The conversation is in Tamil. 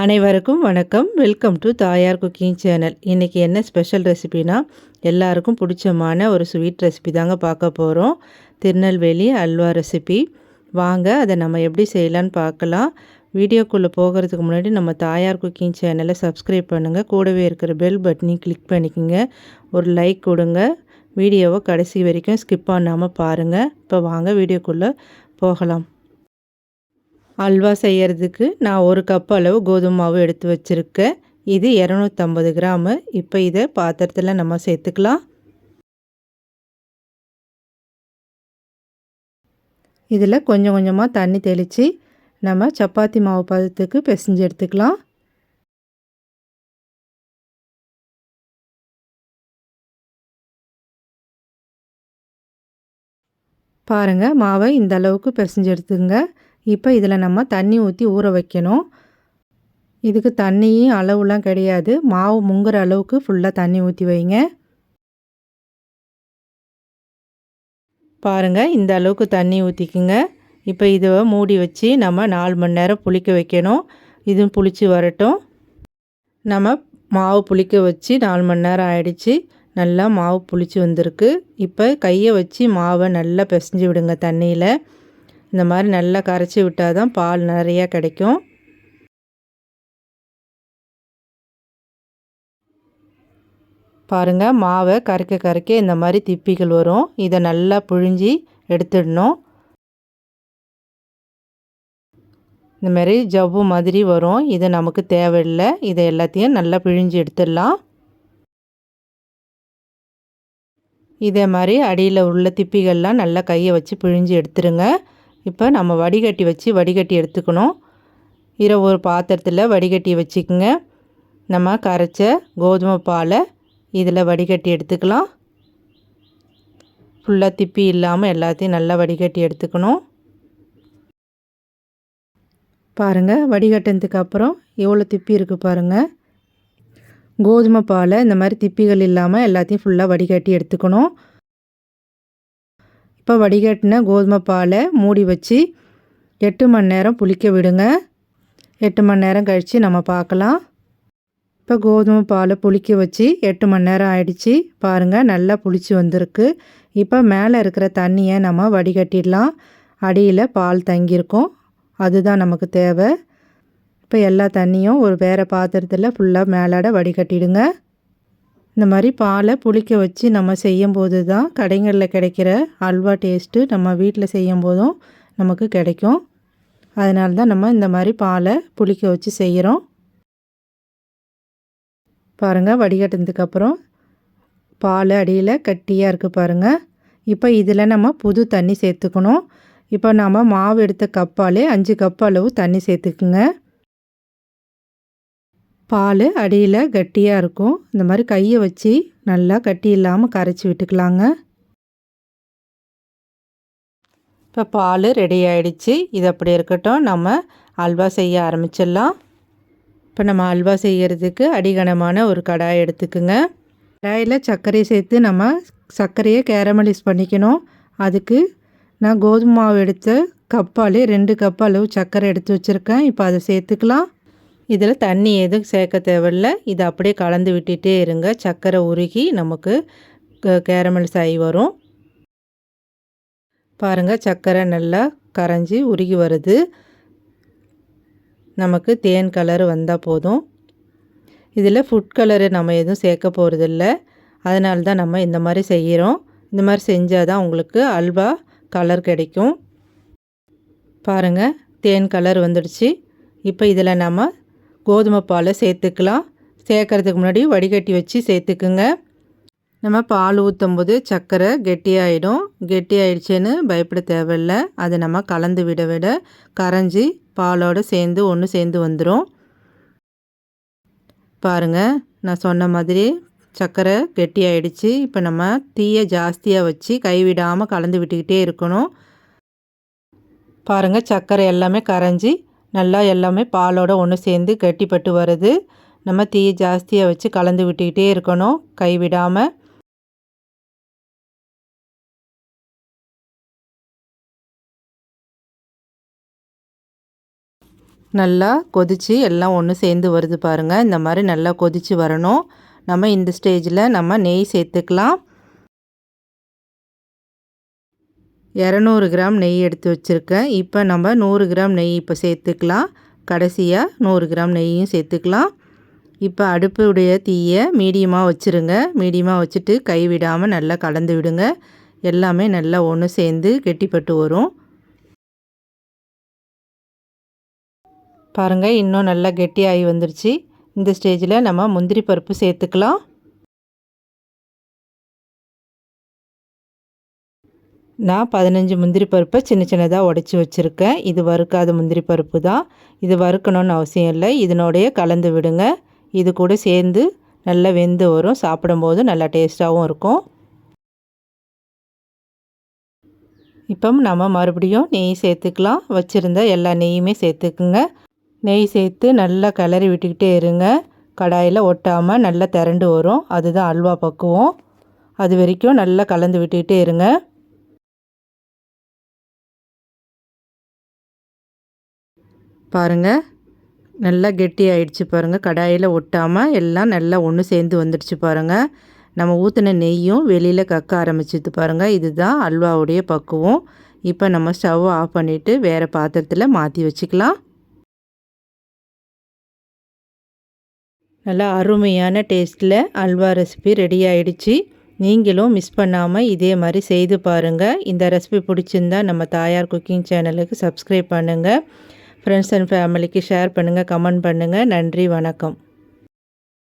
அனைவருக்கும் வணக்கம். Welcome to Thayar cooking channel. இன்றைக்கி என்ன ஸ்பெஷல் ரெசிபினா எல்லாருக்கும் பிடிச்சமான ஒரு ஸ்வீட் ரெசிபி தாங்க பார்க்க போகிறோம் திருநெல்வேலி அல்வா ரெசிபி வாங்க அதை நம்ம எப்படி செய்யலான்னு பார்க்கலாம். வீடியோக்குள்ளே போகிறதுக்கு முன்னாடி நம்ம தாயார் குக்கிங் சேனலை சப்ஸ்கிரைப் பண்ணுங்கள் கூடவே இருக்கிற பெல் பட்டனையும் கிளிக் பண்ணிக்கோங்க. ஒரு லைக் கொடுங்க. வீடியோவை கடைசி வரைக்கும் ஸ்கிப் பண்ணாமல் பாருங்கள் இப்போ வாங்க வீடியோக்குள்ளே போகலாம். அல்வா செய்கிறதுக்கு நான் ஒரு கப் அளவு கோதுமை மாவு எடுத்து வச்சுருக்கேன். இது இரநூத்தம்பது கிராமு. இப்போ இதை பாத்திரத்தில் நம்ம சேர்த்துக்கலாம். இதில் கொஞ்சம் கொஞ்சமாக தண்ணி தெளித்து நம்ம சப்பாத்தி மாவு பதத்துக்கு பிசைஞ்சு எடுத்துக்கலாம். பாருங்கள் மாவை இந்த அளவுக்கு பிசைஞ்சு எடுத்துங்க இப்போ இதில் நம்ம தண்ணி ஊற்றி ஊற வைக்கணும். இதுக்கு தண்ணியும் அளவுலாம் கிடையாது. மாவு முங்குற அளவுக்கு ஃபுல்லாக தண்ணி ஊற்றி வைங்க. பாருங்கள் இந்த அளவுக்கு தண்ணி ஊற்றிக்குங்க இப்போ இதை மூடி வச்சு நம்ம நாலு மணி நேரம் புளிக்க வைக்கணும். இதுவும் புளிச்சு வரட்டும். நம்ம மாவு புளிக்க வச்சு நாலு மணி நேரம் ஆயிடுச்சு. நல்லா மாவு புளிச்சு வந்திருக்கு. இப்போ கையை வச்சு மாவை நல்லா பிசைஞ்சு விடுங்க தண்ணியில். இந்த மாதிரி நல்லா கரைச்சி விட்டால் தான் பால் நிறையா கிடைக்கும். பாருங்கள் மாவை கரைக்க கரைக்க இந்த மாதிரி திப்பிகள் வரும். இதை நல்லா புழிஞ்சி எடுத்துடணும். இந்த மாதிரி ஜவ்வு மாதிரி வரும். இது நமக்கு தேவையில்லை. இதை எல்லாத்தையும் நல்லா பிழிஞ்சு எடுத்துடலாம். இதே மாதிரி அடியில் உள்ள திப்பிகள்லாம் நல்லா கையை வச்சு பிழிஞ்சு எடுத்துருங்க இப்போ நம்ம வடிகட்டி வச்சு வடிகட்டி எடுத்துக்கணும். இரவு ஒரு பாத்திரத்தில் வடிகட்டி வச்சுக்கோங்க. நம்ம கரைச்ச கோதுமை பாலை இதில் வடிகட்டி எடுத்துக்கலாம். ஃபுல்லாக திப்பி இல்லாமல் எல்லாத்தையும் நல்லா வடிகட்டி எடுத்துக்கணும். பாருங்கள் வடிகட்டினதுக்கு அப்புறம் எவ்வளோ திப்பி இருக்குது பாருங்கள் கோதுமை பாலை இந்த மாதிரி திப்பிகள் இல்லாமல் எல்லாத்தையும் ஃபுல்லாக வடிகட்டி எடுத்துக்கணும். இப்போ வடிகட்டின கோதுமை பாலை மூடி வச்சு எட்டு மணி நேரம் புளிக்க விடுங்க. எட்டு மணி நேரம் கழித்து நம்ம பார்க்கலாம். இப்போ கோதுமை பாலை புளிக்க வச்சு எட்டு மணி நேரம் ஆயிடுச்சு. பாருங்கள் நல்லா புளிச்சு வந்திருக்கு. இப்போ மேலே இருக்கிற தண்ணியை நம்ம வடிகட்டிடலாம். அடியில் பால் தங்கியிருக்கும். அதுதான் நமக்கு தேவை. இப்போ எல்லா தண்ணியும் ஒரு வேறு பாத்திரத்தில் ஃபுல்லாக மேலாட வடிகட்டிடுங்க. இந்த மாதிரி பாலை புளிக்க வச்சு நம்ம செய்யும் போது தான் கடைகளில் கிடைக்கிற அல்வா டேஸ்ட்டு நம்ம வீட்டில் செய்யும் போதும் நமக்கு கிடைக்கும். அதனால தான் நம்ம இந்த மாதிரி பாலை புளிக்க வச்சு செய்கிறோம். பாருங்கள் வடிகட்டினதுக்கப்புறம் பால் அடியில் கட்டியாக இருக்குது பாருங்கள் இப்போ இதில் நம்ம புது தண்ணி சேர்த்துக்கணும். இப்போ நம்ம மாவு எடுத்த கப்பாலே அஞ்சு கப் அளவு தண்ணி சேர்த்துக்குங்க. பால் அடியில் கட்டியாக இருக்கும். இந்த மாதிரி கையை வச்சு நல்லா கட்டி இல்லாமல் கரைச்சி விட்டுக்கலாங்க. இப்போ பால் ரெடி ஆகிடுச்சு இது அப்படி இருக்கட்டும். நம்ம அல்வா செய்ய ஆரம்பிச்சிடலாம். இப்போ நம்ம அல்வா செய்கிறதுக்கு அடிகனமான ஒரு கடாய் எடுத்துக்குங்க. கடாயில் சர்க்கரையை சேர்த்து நம்ம சர்க்கரையை கேரமலைஸ் பண்ணிக்கணும். அதுக்கு நான் கோதுமை மாவு எடுத்த கப்பாலே ரெண்டு கப் அளவு சர்க்கரை எடுத்து வச்சுருக்கேன். இப்போ அதை சேர்த்துக்கலாம். இதில் தண்ணி எதுவும் சேர்க்க தேவையில்ல. இதை அப்படியே கலந்து விட்டுட்டே இருங்க. சர்க்கரை உருகி நமக்கு கேரமல் சாய் வரும். பாருங்கள் சர்க்கரை நல்லா கரைஞ்சி உருகி வருது. நமக்கு தேன் கலர் வந்தால் போதும். இதில் ஃபுட் கலரு நம்ம எதுவும் சேர்க்க போகிறதில்ல அதனால தான் நம்ம இந்த மாதிரி செய்கிறோம். இந்த மாதிரி செஞ்சால் தான் உங்களுக்கு அல்வா கலர் கிடைக்கும். பாருங்கள் தேன் கலர் வந்துடுச்சு. இப்போ இதில் நம்ம கோதுமை பாலை சேர்த்துக்கலாம். சேர்க்கறதுக்கு முன்னாடி வடிகட்டி வச்சு சேர்த்துக்குங்க. நம்ம பால் ஊற்றும் போது சர்க்கரை கெட்டியாயிடும். கெட்டியாயிடுச்சேன்னு பயப்பட தேவையில்ல. அதை நம்ம கலந்து விட விட கரைஞ்சி பாலோடு சேர்ந்து ஒன்று சேர்ந்து வந்துடும் பாருங்கள் நான் சொன்ன மாதிரி சர்க்கரை கெட்டியாயிடுச்சு. இப்போ நம்ம தீயை ஜாஸ்தியாக வச்சு கைவிடாமல் கலந்து விட்டுக்கிட்டே இருக்கணும். பாருங்கள் சர்க்கரை எல்லாமே கரைஞ்சி நல்லா எல்லாமே பாலோட ஒன்று சேர்ந்து கட்டிப்பட்டு வருது. நம்ம தீயை ஜாஸ்தியாக வச்சு கலந்து விட்டுக்கிட்டே இருக்கணும். கைவிடாமல் நல்லா கொதித்து எல்லாம் ஒன்று சேர்ந்து வருது பாருங்கள் இந்த மாதிரி நல்லா கொதித்து வரணும். நம்ம இந்த ஸ்டேஜில் நம்ம நெய் சேர்த்துக்கலாம். இரநூறு கிராம் நெய் எடுத்து வச்சுருக்கேன். இப்போ நம்ம நூறு கிராம் நெய் இப்போ சேர்த்துக்கலாம். கடைசியாக நூறு கிராம் நெய்யும் சேர்த்துக்கலாம். இப்போ அடுப்புடைய தீயை மீடியமாக வச்சுருங்க. மீடியமாக வச்சுட்டு கை விடாமல் நல்லா கலந்து விடுங்க. எல்லாமே நல்லா ஒன்று சேர்ந்து கெட்டிப்பட்டு வரும். பாருங்கள் இன்னும் நல்லா கெட்டியாகி வந்துருச்சு. இந்த ஸ்டேஜில் நம்ம முந்திரி பருப்பு சேர்த்துக்கலாம். நான் பதினஞ்சு முந்திரி பருப்பை சின்ன சின்னதாக உடச்சி வச்சுருக்கேன். இது வறுக்காத முந்திரி பருப்பு தான். இது வறுக்கணும்னு அவசியம் இல்லை. இதனோடைய கலந்து விடுங்க. இது கூட சேர்ந்து நல்லா வெந்து வரும். சாப்பிடும்போது நல்லா டேஸ்ட்டாகவும் இருக்கும். இப்போ நம்ம மறுபடியும் நெய் சேர்த்துக்கலாம். வச்சுருந்த எல்லா நெய்யுமே சேர்த்துக்குங்க. நெய் சேர்த்து நல்லா கிளறி விட்டுக்கிட்டே இருங்க. கடாயில் ஒட்டாமல் நல்லா திரண்டு வரும். அதுதான் அல்வா பக்குவம். அது வரைக்கும் நல்லா கலந்து விட்டுக்கிட்டே இருங்க. பாருங்கள் நல்லா கெட்டி ஆயிடுச்சு பாருங்கள் கடாயில் ஒட்டாமல் எல்லாம் நல்லா ஒன்று சேர்ந்து வந்துடுச்சு பாருங்கள் நம்ம ஊற்றின நெய்யும் வெளியில் கக்க ஆரம்பிச்சிது பாருங்கள் இதுதான் அல்வாவுடைய பக்குவம். இப்போ நம்ம ஸ்டவ் ஆஃப் பண்ணிவிட்டு வேறு பாத்திரத்தில் மாற்றி வச்சுக்கலாம். நல்லா அருமையான டேஸ்ட்டில் அல்வா ரெசிபி ரெடி ஆயிடுச்சு. நீங்களும் மிஸ் பண்ணாமல் இதே மாதிரி செய்து பாருங்கள் இந்த ரெசிபி பிடிச்சிருந்தா நம்ம தாயார் குக்கிங் சேனலுக்கு சப்ஸ்கிரைப் பண்ணுங்கள் ஃப்ரெண்ட்ஸ் அண்ட் ஃபேமிலிக்கு ஷேர் பண்ணுங்கள் கமெண்ட் பண்ணுங்கள் நன்றி வணக்கம்.